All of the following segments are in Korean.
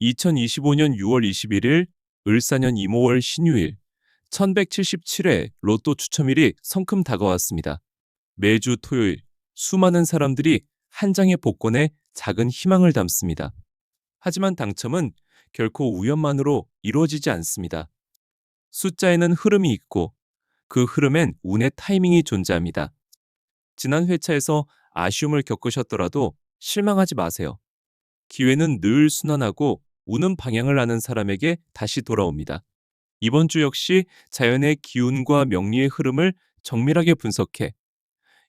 2025년 6월 21일 을사년 이모월 신유일 1177회 로또 추첨일이 성큼 다가왔습니다. 매주 토요일 수많은 사람들이 한 장의 복권에 작은 희망을 담습니다. 하지만 당첨은 결코 우연만으로 이루어지지 않습니다. 숫자에는 흐름이 있고 그 흐름엔 운의 타이밍이 존재합니다. 지난 회차에서 아쉬움을 겪으셨더라도 실망하지 마세요. 기회는 늘 순환하고 우는 방향을 아는 사람에게 다시 돌아옵니다. 이번 주 역시 자연의 기운과 명리의 흐름을 정밀하게 분석해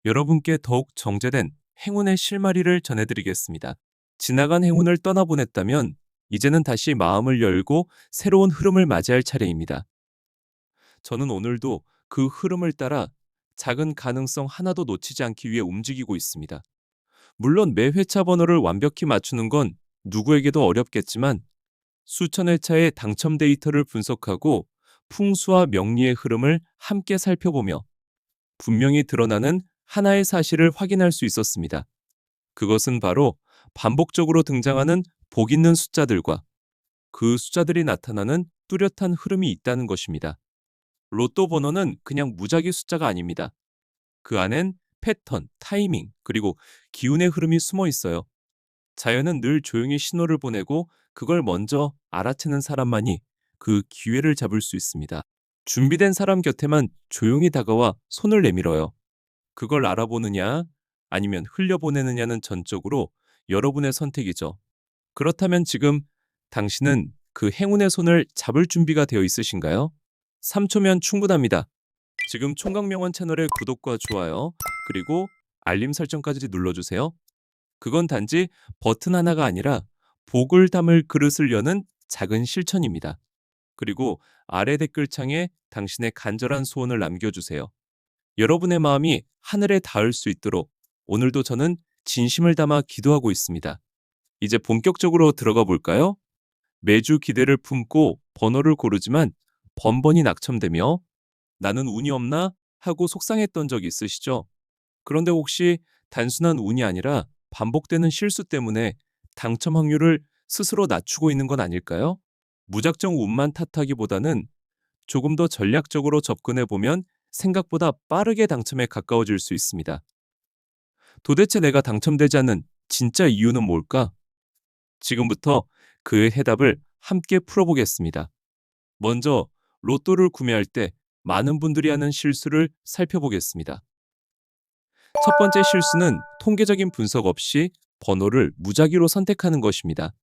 여러분께 더욱 정제된 행운의 실마리를 전해드리겠습니다. 지나간 행운을 떠나보냈다면 이제는 다시 마음을 열고 새로운 흐름을 맞이할 차례입니다. 저는 오늘도 그 흐름을 따라 작은 가능성 하나도 놓치지 않기 위해 움직이고 있습니다. 물론 매 회차 번호를 완벽히 맞추는 건 누구에게도 어렵겠지만 수천 회차의 당첨 데이터를 분석하고 풍수와 명리의 흐름을 함께 살펴보며 분명히 드러나는 하나의 사실을 확인할 수 있었습니다. 그것은 바로 반복적으로 등장하는 복 있는 숫자들과 그 숫자들이 나타나는 뚜렷한 흐름이 있다는 것입니다. 로또 번호는 그냥 무작위 숫자가 아닙니다. 그 안엔 패턴, 타이밍, 그리고 기운의 흐름이 숨어 있어요. 자연은 늘 조용히 신호를 보내고 그걸 먼저 알아채는 사람만이 그 기회를 잡을 수 있습니다. 준비된 사람 곁에만 조용히 다가와 손을 내밀어요. 그걸 알아보느냐 아니면 흘려보내느냐는 전적으로 여러분의 선택이죠. 그렇다면 지금 당신은 그 행운의 손을 잡을 준비가 되어 있으신가요? 3초면 충분합니다. 지금 총각명원 채널의 구독과 좋아요, 그리고 알림 설정까지 눌러주세요. 그건 단지 버튼 하나가 아니라 복을 담을 그릇을 여는 작은 실천입니다. 그리고 아래 댓글창에 당신의 간절한 소원을 남겨주세요. 여러분의 마음이 하늘에 닿을 수 있도록 오늘도 저는 진심을 담아 기도하고 있습니다. 이제 본격적으로 들어가 볼까요? 매주 기대를 품고 번호를 고르지만 번번이 낙첨되며 나는 운이 없나 하고 속상했던 적 있으시죠? 그런데 혹시 단순한 운이 아니라 반복되는 실수 때문에 당첨 확률을 스스로 낮추고 있는 건 아닐까요? 무작정 운만 탓하기보다는 조금 더 전략적으로 접근해 보면 생각보다 빠르게 당첨에 가까워질 수 있습니다. 도대체 내가 당첨되지 않는 진짜 이유는 뭘까? 지금부터 그 해답을 함께 풀어보겠습니다. 먼저 로또를 구매할 때 많은 분들이 하는 실수를 살펴보겠습니다. 첫 번째 실수는 통계적인 분석 없이 번호를 무작위로 선택하는 것입니다.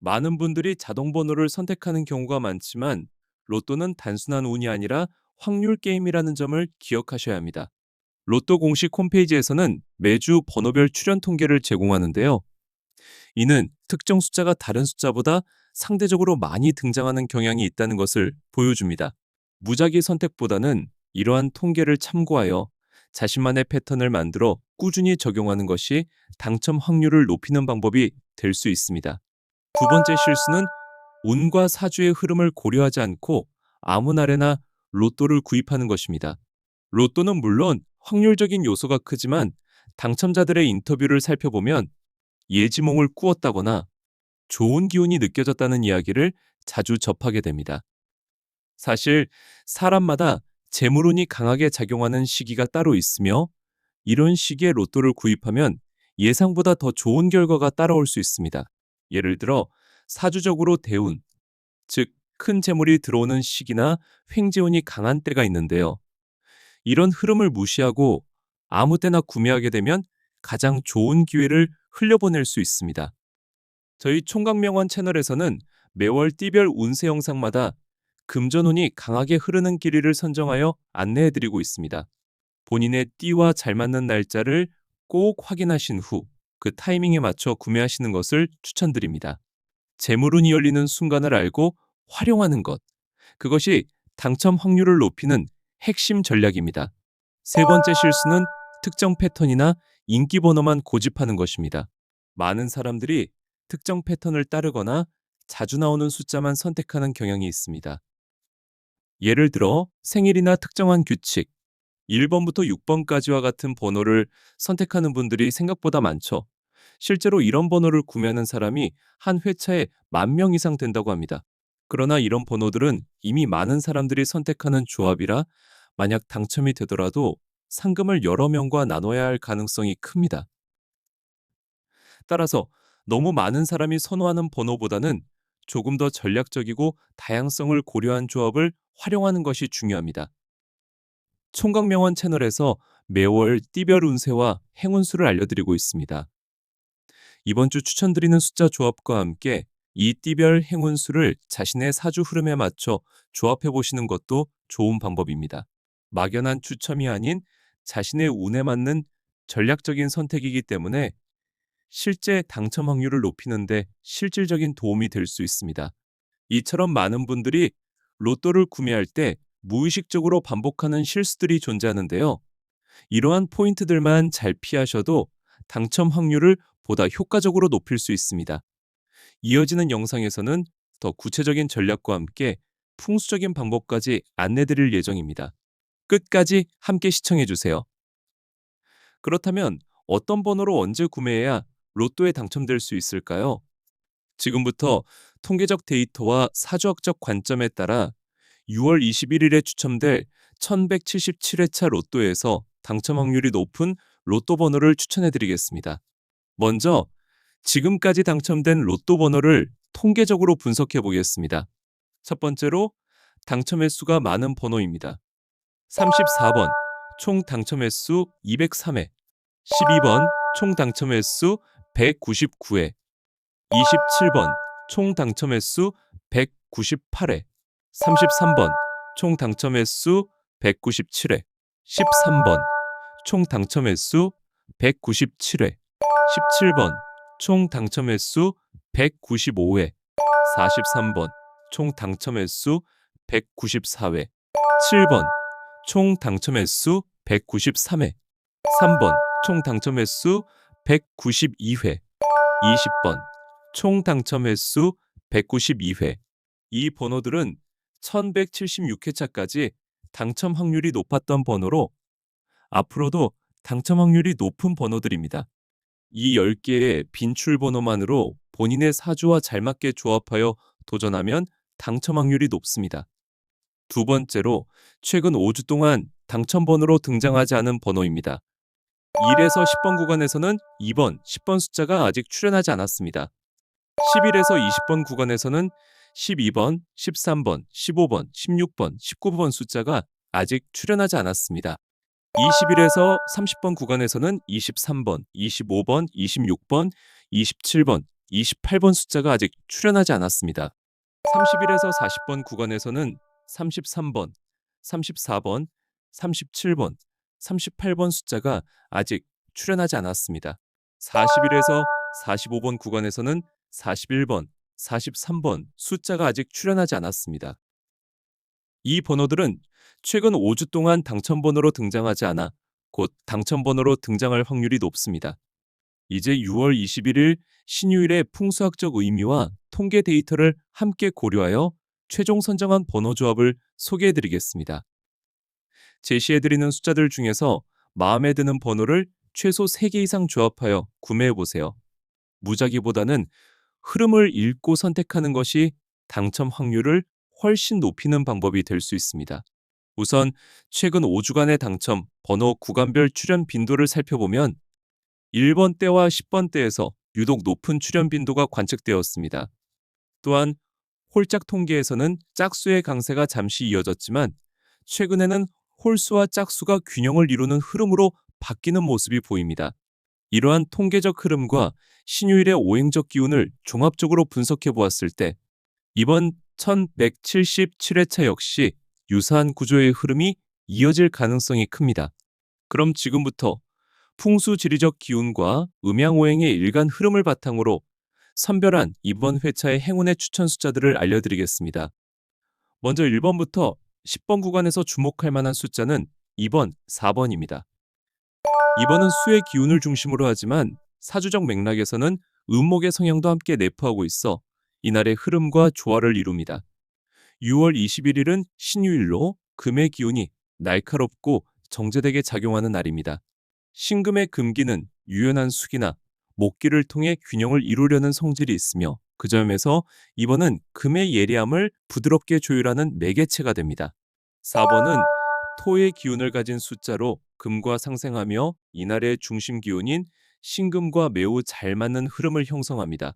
많은 분들이 자동 번호를 선택하는 경우가 많지만 로또는 단순한 운이 아니라 확률 게임이라는 점을 기억하셔야 합니다. 로또 공식 홈페이지에서는 매주 번호별 출연 통계를 제공하는데요. 이는 특정 숫자가 다른 숫자보다 상대적으로 많이 등장하는 경향이 있다는 것을 보여줍니다. 무작위 선택보다는 이러한 통계를 참고하여 자신만의 패턴을 만들어 꾸준히 적용하는 것이 당첨 확률을 높이는 방법이 될 수 있습니다. 두 번째 실수는 운과 사주의 흐름을 고려하지 않고 아무 날에나 로또를 구입하는 것입니다. 로또는 물론 확률적인 요소가 크지만 당첨자들의 인터뷰를 살펴보면 예지몽을 꾸었다거나 좋은 기운이 느껴졌다는 이야기를 자주 접하게 됩니다. 사실 사람마다 재물운이 강하게 작용하는 시기가 따로 있으며 이런 시기에 로또를 구입하면 예상보다 더 좋은 결과가 따라올 수 있습니다. 예를 들어 사주적으로 대운, 즉 큰 재물이 들어오는 시기나 횡재운이 강한 때가 있는데요. 이런 흐름을 무시하고 아무 때나 구매하게 되면 가장 좋은 기회를 흘려보낼 수 있습니다. 저희 총각명원 채널에서는 매월 띠별 운세 영상마다 금전운이 강하게 흐르는 길이를 선정하여 안내해드리고 있습니다. 본인의 띠와 잘 맞는 날짜를 꼭 확인하신 후 그 타이밍에 맞춰 구매하시는 것을 추천드립니다. 재물운이 열리는 순간을 알고 활용하는 것. 그것이 당첨 확률을 높이는 핵심 전략입니다. 세 번째 실수는 특정 패턴이나 인기 번호만 고집하는 것입니다. 많은 사람들이 특정 패턴을 따르거나 자주 나오는 숫자만 선택하는 경향이 있습니다. 예를 들어 생일이나 특정한 규칙, 1번부터 6번까지와 같은 번호를 선택하는 분들이 생각보다 많죠. 실제로 이런 번호를 구매하는 사람이 한 회차에 만 명 이상 된다고 합니다. 그러나 이런 번호들은 이미 많은 사람들이 선택하는 조합이라 만약 당첨이 되더라도 상금을 여러 명과 나눠야 할 가능성이 큽니다. 따라서 너무 많은 사람이 선호하는 번호보다는 조금 더 전략적이고 다양성을 고려한 조합을 활용하는 것이 중요합니다. 총각명원 채널에서 매월 띠별 운세와 행운수를 알려드리고 있습니다. 이번 주 추천드리는 숫자 조합과 함께 이 띠별 행운수를 자신의 사주 흐름에 맞춰 조합해 보시는 것도 좋은 방법입니다. 막연한 추첨이 아닌 자신의 운에 맞는 전략적인 선택이기 때문에 실제 당첨 확률을 높이는데 실질적인 도움이 될 수 있습니다. 이처럼 많은 분들이 로또를 구매할 때 무의식적으로 반복하는 실수들이 존재하는데요. 이러한 포인트들만 잘 피하셔도 당첨 확률을 보다 효과적으로 높일 수 있습니다. 이어지는 영상에서는 더 구체적인 전략과 함께 풍수적인 방법까지 안내드릴 예정입니다. 끝까지 함께 시청해주세요. 그렇다면 어떤 번호로 언제 구매해야 로또에 당첨될 수 있을까요? 지금부터 통계적 데이터와 사주학적 관점에 따라 6월 21일에 추첨될 1177회차 로또에서 당첨 확률이 높은 로또 번호를 추천해 드리겠습니다. 먼저 지금까지 당첨된 로또 번호를 통계적으로 분석해 보겠습니다. 첫 번째로 당첨 횟수가 많은 번호입니다. 34번 총 당첨 횟수 203회 12번 총 당첨 횟수 199회 27번 총 당첨 횟수 198회 33번. 총 당첨 횟수 197회 13번. 총 당첨 횟수 197회 17번. 총 당첨 횟수 195회 43번. 총 당첨 횟수 194회 7번. 총 당첨 횟수 193회 3번. 총 당첨 횟수 192회 20번 총 당첨 횟수 192회 이 번호들은 1176회차까지 당첨 확률이 높았던 번호로 앞으로도 당첨 확률이 높은 번호들입니다. 이 10개의 빈출 번호만으로 본인의 사주와 잘 맞게 조합하여 도전하면 당첨 확률이 높습니다. 두 번째로 최근 5주 동안 당첨 번호로 등장하지 않은 번호입니다. 1에서 10번 구간에서는 2번, 10번 숫자가 아직 출현하지 않았습니다. 11에서 20번 구간에서는 12번, 13번, 15번, 16번, 19번 숫자가 아직 출현하지 않았습니다. 21에서 30번 구간에서는 23번, 25번, 26번, 27번, 28번 숫자가 아직 출현하지 않았습니다. 31에서 40번 구간에서는 33번, 34번, 37번, 38번 숫자가 아직 출현하지 않았습니다. 41에서 45번 구간에서는 41번, 43번 숫자가 아직 출현하지 않았습니다. 이 번호들은 최근 5주 동안 당첨번호로 등장하지 않아 곧 당첨번호로 등장할 확률이 높습니다. 이제 6월 21일 신유일의 풍수학적 의미와 통계 데이터를 함께 고려하여 최종 선정한 번호 조합을 소개해 드리겠습니다. 제시해 드리는 숫자들 중에서 마음에 드는 번호를 최소 3개 이상 조합하여 구매해 보세요. 무작위보다는 흐름을 읽고 선택하는 것이 당첨 확률을 훨씬 높이는 방법이 될 수 있습니다. 우선 최근 5주간의 당첨 번호 구간별 출연 빈도를 살펴보면 1번 때와 10번 때에서 유독 높은 출연 빈도가 관측되었습니다. 또한 홀짝 통계에서는 짝수의 강세가 잠시 이어졌지만 최근에는 홀수와 짝수가 균형을 이루는 흐름으로 바뀌는 모습이 보입니다. 이러한 통계적 흐름과 신유일의 오행적 기운을 종합적으로 분석해 보았을 때 이번 1177회차 역시 유사한 구조의 흐름이 이어질 가능성이 큽니다. 그럼 지금부터 풍수 지리적 기운과 음양오행의 일간 흐름을 바탕으로 선별한 이번 회차의 행운의 추천 숫자들을 알려드리겠습니다. 먼저 1번부터 10번 구간에서 주목할 만한 숫자는 2번, 4번입니다. 2번은 수의 기운을 중심으로 하지만 사주적 맥락에서는 음목의 성향도 함께 내포하고 있어 이날의 흐름과 조화를 이룹니다. 6월 21일은 신유일로 금의 기운이 날카롭고 정제되게 작용하는 날입니다. 신금의 금기는 유연한 숙이나 목기를 통해 균형을 이루려는 성질이 있으며 그 점에서 2번은 금의 예리함을 부드럽게 조율하는 매개체가 됩니다. 4번은 토의 기운을 가진 숫자로 금과 상생하며 이날의 중심 기운인 신금과 매우 잘 맞는 흐름을 형성합니다.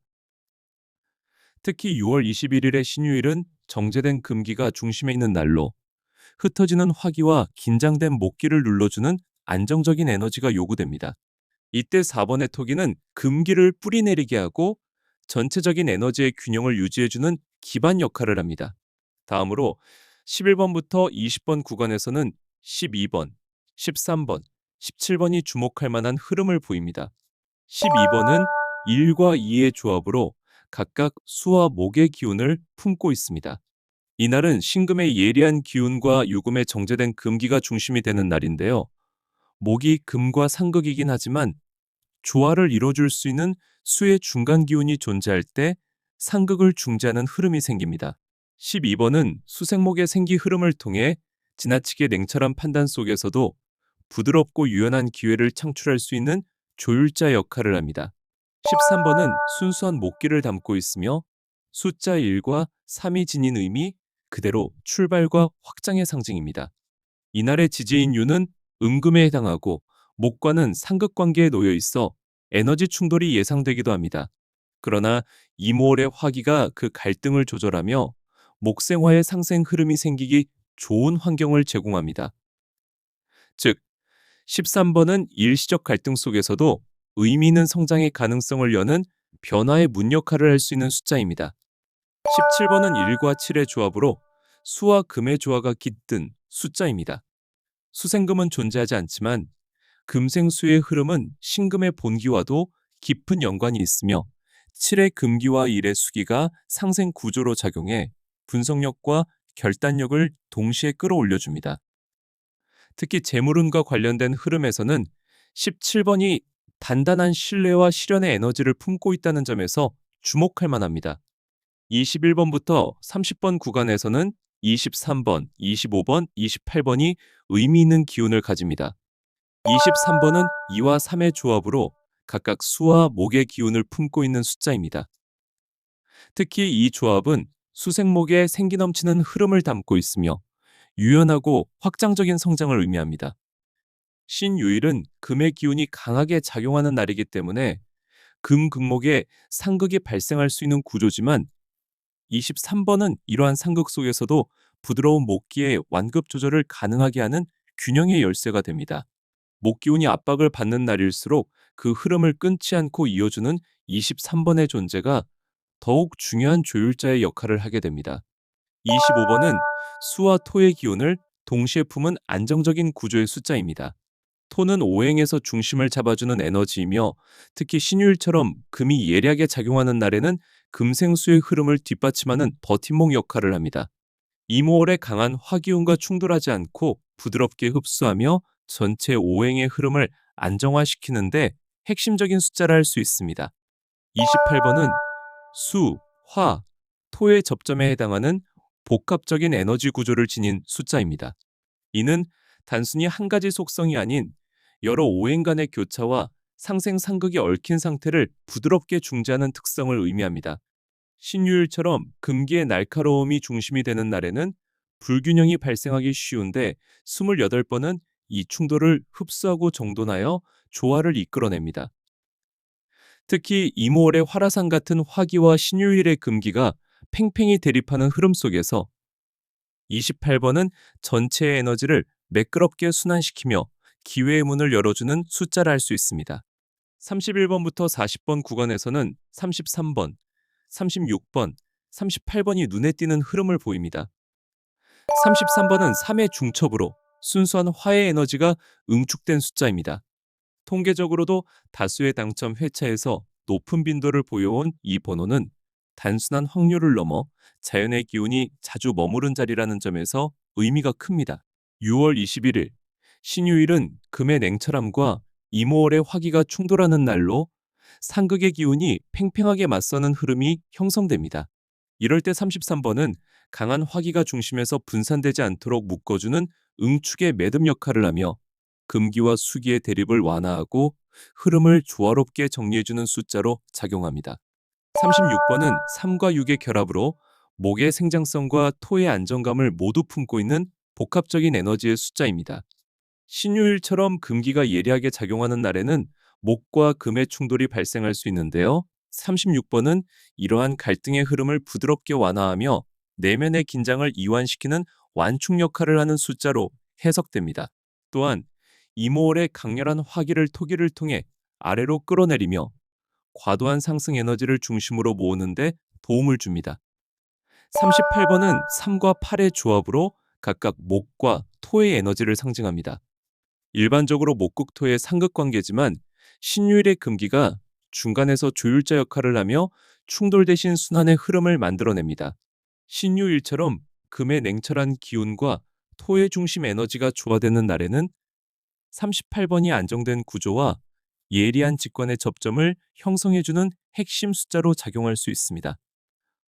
특히 6월 21일의 신유일은 정제된 금기가 중심에 있는 날로 흩어지는 화기와 긴장된 목기를 눌러주는 안정적인 에너지가 요구됩니다. 이때 4번의 토기는 금기를 뿌리내리게 하고 전체적인 에너지의 균형을 유지해주는 기반 역할을 합니다. 다음으로 11번부터 20번 구간에서는 12번, 13번, 17번이 주목할 만한 흐름을 보입니다. 12번은 1과 2의 조합으로 각각 수와 목의 기운을 품고 있습니다. 이날은 신금의 예리한 기운과 유금의 정제된 금기가 중심이 되는 날인데요. 목이 금과 상극이긴 하지만 조화를 이뤄줄 수 있는 수의 중간 기운이 존재할 때 상극을 중재하는 흐름이 생깁니다. 12번은 수생목의 생기 흐름을 통해 지나치게 냉철한 판단 속에서도 부드럽고 유연한 기회를 창출할 수 있는 조율자 역할을 합니다. 13번은 순수한 목기를 담고 있으며 숫자 1과 3이 지닌 의미 그대로 출발과 확장의 상징입니다. 이날의 지지인 유는 음금에 해당하고 목과는 상극 관계에 놓여 있어 에너지 충돌이 예상되기도 합니다. 그러나 이모월의 화기가 그 갈등을 조절하며 목생화의 상생 흐름이 생기기 좋은 환경을 제공합니다. 즉, 13번은 일시적 갈등 속에서도 의미 있는 성장의 가능성을 여는 변화의 문 역할을 할 수 있는 숫자입니다. 17번은 1과 7의 조합으로 수와 금의 조화가 깃든 숫자입니다. 수생금은 존재하지 않지만 금생수의 흐름은 신금의 본기와도 깊은 연관이 있으며 7의 금기와 1의 수기가 상생 구조로 작용해 분석력과 결단력을 동시에 끌어올려줍니다. 특히 재물운과 관련된 흐름에서는 17번이 단단한 신뢰와 실현의 에너지를 품고 있다는 점에서 주목할 만합니다. 21번부터 30번 구간에서는 23번, 25번, 28번이 의미 있는 기운을 가집니다. 23번은 2와 3의 조합으로 각각 수와 목의 기운을 품고 있는 숫자입니다. 특히 이 조합은 수생목의 생기 넘치는 흐름을 담고 있으며 유연하고 확장적인 성장을 의미합니다. 신유일은 금의 기운이 강하게 작용하는 날이기 때문에 금 극목에 상극이 발생할 수 있는 구조지만 23번은 이러한 상극 속에서도 부드러운 목기의 완급 조절을 가능하게 하는 균형의 열쇠가 됩니다. 목기운이 압박을 받는 날일수록 그 흐름을 끊지 않고 이어주는 23번의 존재가 더욱 중요한 조율자의 역할을 하게 됩니다. 25번은 수와 토의 기운을 동시에 품은 안정적인 구조의 숫자입니다. 토는 오행에서 중심을 잡아주는 에너지이며 특히 신유일처럼 금이 예리하게 작용하는 날에는 금생수의 흐름을 뒷받침하는 버팀목 역할을 합니다. 이모월의 강한 화기운과 충돌하지 않고 부드럽게 흡수하며 전체 오행의 흐름을 안정화시키는데 핵심적인 숫자라 할 수 있습니다. 28번은 수, 화, 토의 접점에 해당하는 복합적인 에너지 구조를 지닌 숫자입니다. 이는 단순히 한 가지 속성이 아닌 여러 오행 간의 교차와 상생 상극이 얽힌 상태를 부드럽게 중재하는 특성을 의미합니다. 신유일처럼 금기의 날카로움이 중심이 되는 날에는 불균형이 발생하기 쉬운데 28번은 이 충돌을 흡수하고 정돈하여 조화를 이끌어냅니다. 특히 이모월의 화라산 같은 화기와 신유일의 금기가 팽팽히 대립하는 흐름 속에서 28번은 전체의 에너지를 매끄럽게 순환시키며 기회의 문을 열어주는 숫자를 할수 있습니다. 31번부터 40번 구간에서는 33번, 36번, 38번이 눈에 띄는 흐름을 보입니다. 33번은 3의 중첩으로 순수한 화의 에너지가 응축된 숫자입니다. 통계적으로도 다수의 당첨 회차에서 높은 빈도를 보여온 이 번호는 단순한 확률을 넘어 자연의 기운이 자주 머무른 자리라는 점에서 의미가 큽니다. 6월 21일 신유일은 금의 냉철함과 이모월의 화기가 충돌하는 날로 상극의 기운이 팽팽하게 맞서는 흐름이 형성됩니다. 이럴 때 33번은 강한 화기가 중심에서 분산되지 않도록 묶어주는 응축의 매듭 역할을 하며 금기와 수기의 대립을 완화하고 흐름을 조화롭게 정리해주는 숫자로 작용합니다. 36번은 3과 6의 결합으로 목의 생장성과 토의 안정감을 모두 품고 있는 복합적인 에너지의 숫자입니다. 신유일처럼 금기가 예리하게 작용하는 날에는 목과 금의 충돌이 발생할 수 있는데요. 36번은 이러한 갈등의 흐름을 부드럽게 완화하며 내면의 긴장을 이완시키는 완충 역할을 하는 숫자로 해석됩니다. 또한 이모월의 강렬한 화기를 토기를 통해 아래로 끌어내리며 과도한 상승 에너지를 중심으로 모으는데 도움을 줍니다. 38번은 3과 8의 조합으로 각각 목과 토의 에너지를 상징합니다. 일반적으로 목극토의 상극 관계지만 신유일의 금기가 중간에서 조율자 역할을 하며 충돌 대신 순환의 흐름을 만들어냅니다. 신유일처럼 금의 냉철한 기운과 토의 중심 에너지가 조화되는 날에는 38번이 안정된 구조와 예리한 직관의 접점을 형성해주는 핵심 숫자로 작용할 수 있습니다.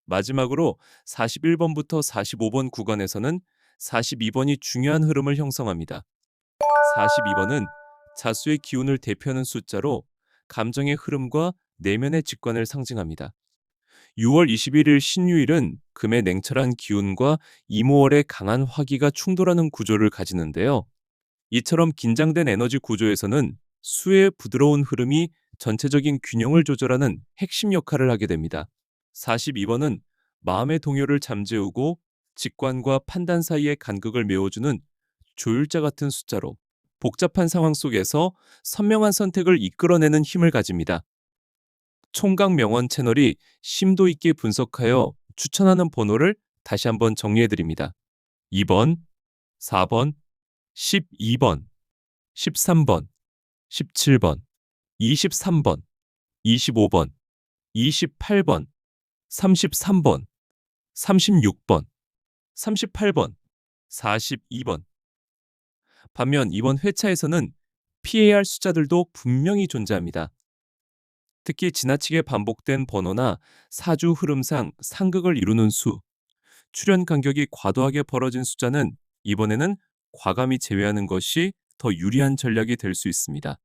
마지막으로 41번부터 45번 구간에서는 42번이 중요한 흐름을 형성합니다. 42번은 자수의 기운을 대표하는 숫자로 감정의 흐름과 내면의 직관을 상징합니다. 6월 21일 신유일은 금의 냉철한 기운과 이모월의 강한 화기가 충돌하는 구조를 가지는데요. 이처럼 긴장된 에너지 구조에서는 수의 부드러운 흐름이 전체적인 균형을 조절하는 핵심 역할을 하게 됩니다. 42번은 마음의 동요를 잠재우고 직관과 판단 사이의 간극을 메워주는 조율자 같은 숫자로 복잡한 상황 속에서 선명한 선택을 이끌어내는 힘을 가집니다. 총각 명언 채널이 심도 있게 분석하여 추천하는 번호를 다시 한번 정리해 드립니다. 2번, 4번, 12번, 13번, 17번, 23번, 25번, 28번, 33번, 36번, 38번, 42번. 반면 이번 회차에서는 할 숫자들도 분명히 존재합니다. 특히 지나치게 반복된 번호나 사주 흐름상 상극을 이루는 수, 출현 간격이 과도하게 벌어진 숫자는 이번에는 과감히 제외하는 것이 더 유리한 전략이 될 수 있습니다.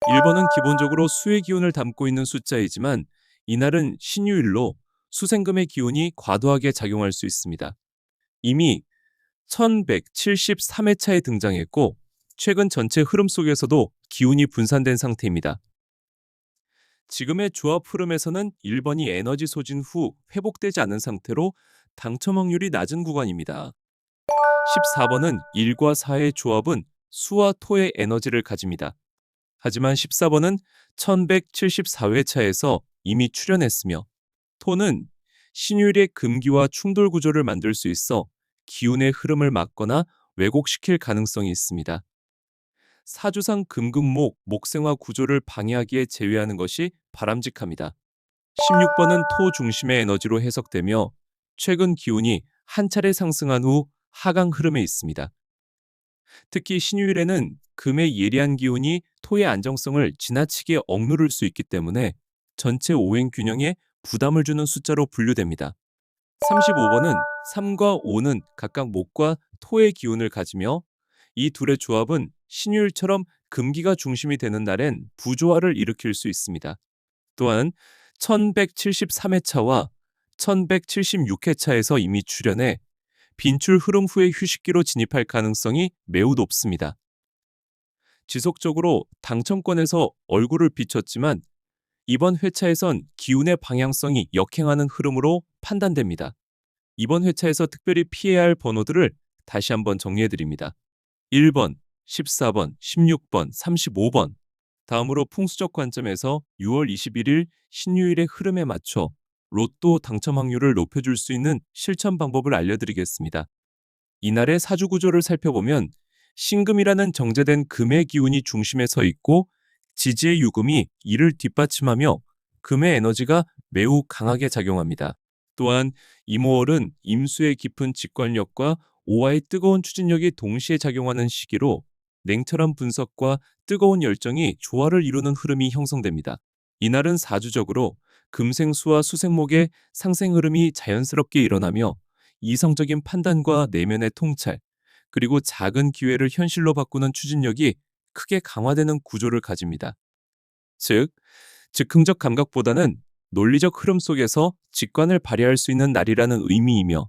1번은 기본적으로 수의 기운을 담고 있는 숫자이지만 이날은 신유일로 수생금의 기운이 과도하게 작용할 수 있습니다. 이미 1173회차에 등장했고 최근 전체 흐름 속에서도 기운이 분산된 상태입니다. 지금의 조합 흐름에서는 1번이 에너지 소진 후 회복되지 않은 상태로 당첨 확률이 낮은 구간입니다. 14번은 1과 4의 조합은 수와 토의 에너지를 가집니다. 하지만 14번은 1174회차에서 이미 출현했으며 토는 신율의 금기와 충돌 구조를 만들 수 있어 기운의 흐름을 막거나 왜곡시킬 가능성이 있습니다. 사주상 금금목, 목생화 구조를 방해하기에 제외하는 것이 바람직합니다. 16번은 토 중심의 에너지로 해석되며 최근 기운이 한 차례 상승한 후 하강 흐름에 있습니다. 특히 신유일에는 금의 예리한 기운이 토의 안정성을 지나치게 억누를 수 있기 때문에 전체 오행 균형에 부담을 주는 숫자로 분류됩니다. 35번은 3과 5는 각각 목과 토의 기운을 가지며 이 둘의 조합은 신유일처럼 금기가 중심이 되는 날엔 부조화를 일으킬 수 있습니다. 또한 1173회차와 1176회차에서 이미 출현해 빈출 흐름 후에 휴식기로 진입할 가능성이 매우 높습니다. 지속적으로 당첨권에서 얼굴을 비췄지만 이번 회차에선 기운의 방향성이 역행하는 흐름으로 판단됩니다. 이번 회차에서 특별히 피해야 할 번호들을 다시 한번 정리해 드립니다. 1번, 14번, 16번, 35번. 다음으로 풍수적 관점에서 6월 21일 신유일의 흐름에 맞춰 로또 당첨 확률을 높여줄 수 있는 실천 방법을 알려드리겠습니다. 이날의 사주 구조를 살펴보면 신금이라는 정제된 금의 기운이 중심에 서 있고 지지의 유금이 이를 뒷받침하며 금의 에너지가 매우 강하게 작용합니다. 또한 이모월은 임수의 깊은 직관력과 오화의 뜨거운 추진력이 동시에 작용하는 시기로 냉철한 분석과 뜨거운 열정이 조화를 이루는 흐름이 형성됩니다. 이날은 사주적으로 금생수와 수생목의 상생 흐름이 자연스럽게 일어나며 이성적인 판단과 내면의 통찰, 그리고 작은 기회를 현실로 바꾸는 추진력이 크게 강화되는 구조를 가집니다. 즉, 즉흥적 감각보다는 논리적 흐름 속에서 직관을 발휘할 수 있는 날이라는 의미이며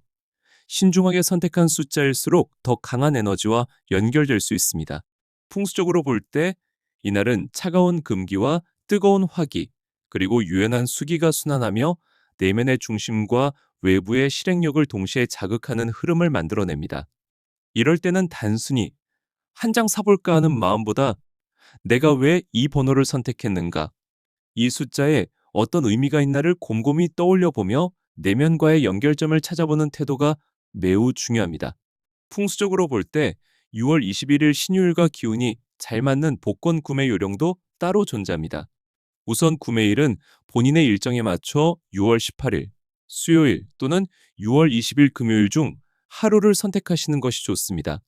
신중하게 선택한 숫자일수록 더 강한 에너지와 연결될 수 있습니다. 풍수적으로 볼 때 이날은 차가운 금기와 뜨거운 화기, 그리고 유연한 수기가 순환하며 내면의 중심과 외부의 실행력을 동시에 자극하는 흐름을 만들어냅니다. 이럴 때는 단순히 한 장 사볼까 하는 마음보다 내가 왜 이 번호를 선택했는가, 이 숫자에 어떤 의미가 있나를 곰곰이 떠올려 보며 내면과의 연결점을 찾아보는 태도가 매우 중요합니다. 풍수적으로 볼 때 6월 21일 신유일과 기운이 잘 맞는 복권 구매 요령도 따로 존재합니다. 우선 구매일은 본인의 일정에 맞춰 6월 18일, 수요일 또는 6월 20일 금요일 중 하루를 선택하시는 것이 좋습니다.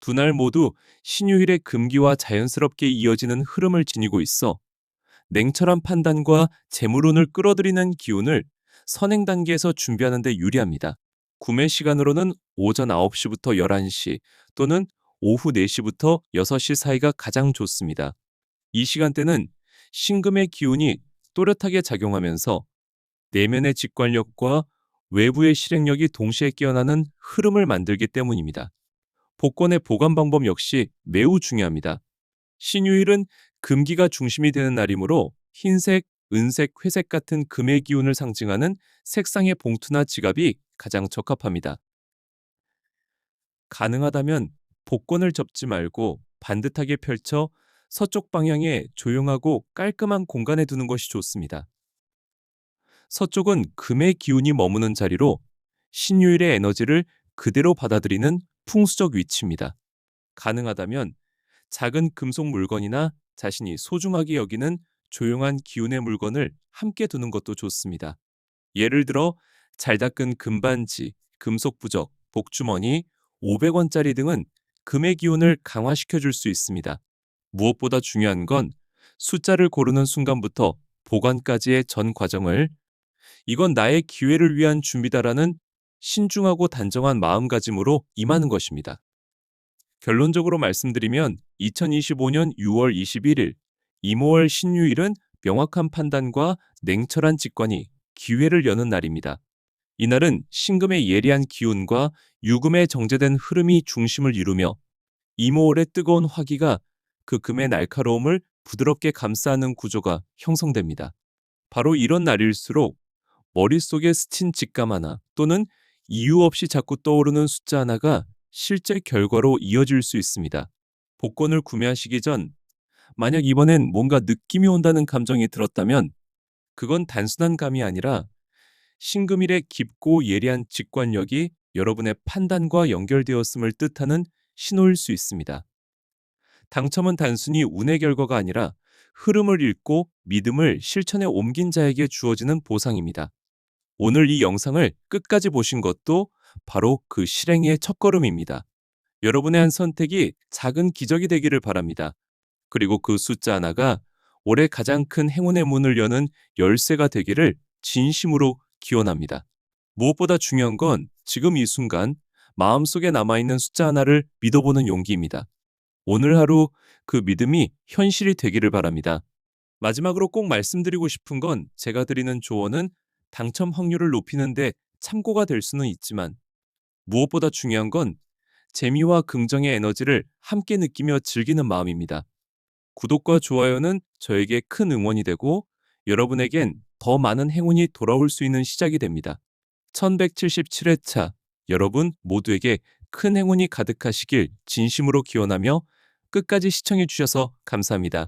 두 날 모두 신유일의 금기와 자연스럽게 이어지는 흐름을 지니고 있어 냉철한 판단과 재물운을 끌어들이는 기운을 선행 단계에서 준비하는 데 유리합니다. 구매 시간으로는 오전 9시부터 11시 또는 오후 4시부터 6시 사이가 가장 좋습니다. 이 시간대는 신금의 기운이 또렷하게 작용하면서 내면의 직관력과 외부의 실행력이 동시에 깨어나는 흐름을 만들기 때문입니다. 복권의 보관 방법 역시 매우 중요합니다. 신유일은 금기가 중심이 되는 날이므로 흰색, 은색, 회색 같은 금의 기운을 상징하는 색상의 봉투나 지갑이 가장 적합합니다. 가능하다면 복권을 접지 말고 반듯하게 펼쳐 서쪽 방향에 조용하고 깔끔한 공간에 두는 것이 좋습니다. 서쪽은 금의 기운이 머무는 자리로 신유일의 에너지를 그대로 받아들이는 풍수적 위치입니다. 가능하다면 작은 금속 물건이나 자신이 소중하게 여기는 조용한 기운의 물건을 함께 두는 것도 좋습니다. 예를 들어 잘 닦은 금반지, 금속 부적, 복주머니, 500원짜리 등은 금의 기운을 강화시켜 줄 수 있습니다. 무엇보다 중요한 건 숫자를 고르는 순간부터 보관까지의 전 과정을 이건 나의 기회를 위한 준비다라는 신중하고 단정한 마음가짐으로 임하는 것입니다. 결론적으로 말씀드리면 2025년 6월 21일 이모월 신유일은 명확한 판단과 냉철한 직관이 기회를 여는 날입니다. 이날은 신금의 예리한 기운과 유금의 정제된 흐름이 중심을 이루며 이모월의 뜨거운 화기가 그 금의 날카로움을 부드럽게 감싸는 구조가 형성됩니다. 바로 이런 날일수록 머릿속에 스친 직감 하나 또는 이유 없이 자꾸 떠오르는 숫자 하나가 실제 결과로 이어질 수 있습니다. 복권을 구매하시기 전 만약 이번엔 뭔가 느낌이 온다는 감정이 들었다면 그건 단순한 감이 아니라 신금일의 깊고 예리한 직관력이 여러분의 판단과 연결되었음을 뜻하는 신호일 수 있습니다. 당첨은 단순히 운의 결과가 아니라 흐름을 읽고 믿음을 실천에 옮긴 자에게 주어지는 보상입니다. 오늘 이 영상을 끝까지 보신 것도 바로 그 실행의 첫걸음입니다. 여러분의 한 선택이 작은 기적이 되기를 바랍니다. 그리고 그 숫자 하나가 올해 가장 큰 행운의 문을 여는 열쇠가 되기를 진심으로 기원합니다. 무엇보다 중요한 건 지금 이 순간 마음속에 남아있는 숫자 하나를 믿어보는 용기입니다. 오늘 하루 그 믿음이 현실이 되기를 바랍니다. 마지막으로 꼭 말씀드리고 싶은 건 제가 드리는 조언은 당첨 확률을 높이는데 참고가 될 수는 있지만 무엇보다 중요한 건 재미와 긍정의 에너지를 함께 느끼며 즐기는 마음입니다. 구독과 좋아요는 저에게 큰 응원이 되고 여러분에겐 더 많은 행운이 돌아올 수 있는 시작이 됩니다. 1177회차 여러분 모두에게 큰 행운이 가득하시길 진심으로 기원하며 끝까지 시청해 주셔서 감사합니다.